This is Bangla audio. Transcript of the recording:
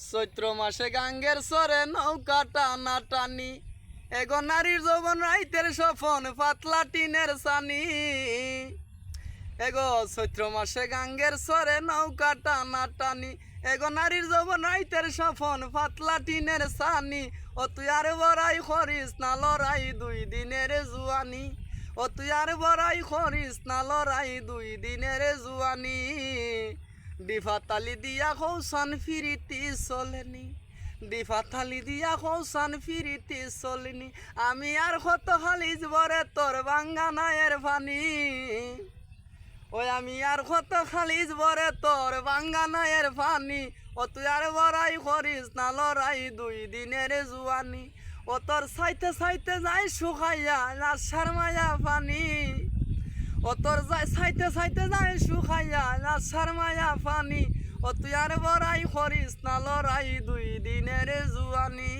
চৈত্র মাসে গাঙ্গের সরে নৌকা টানা টানি এগো নারীর যৌবন রাইতের সফন পাতলা টিনের সানি। এগো চৈত্র মাসে গাঙ্গের সরে নৌকা টানা টানি এগো নারীর যৌবন রাইতের সফন পাতলা টিনের সানি। ও তুই আর বড়াই করিস না লড়াই দুই দিনের জুয়ানি। ও তুই আর বড়াই করিস না লড়াই দুই দিনের জুয়ানি। ডিফা তালি দিয়া কৌশান ফিরিতি চলেনি। ডিফা থালি দিয়া কৌশান ফিরিতি চলেনি। আমি আর কত হালিজ বরে তোর বাঙ্গানায়ের ফানি ওই আমি আর কত খালিজ বরে তোর বাঙ্গানায়ের ফানি ও তুই আর বড়াই করিস না লড়াই দুই দিনের জুয়ানি। ও তোর সাইতে সাইতে যাই শুকাইয়া লাশার মায়া পানি। ও তোর যাই সাইতে সাইতে যাই শুকাইয়া আশার মায়া পানি ও তুই আর বড়াই করিস না লড়াই দুই দিনের জুয়ানি।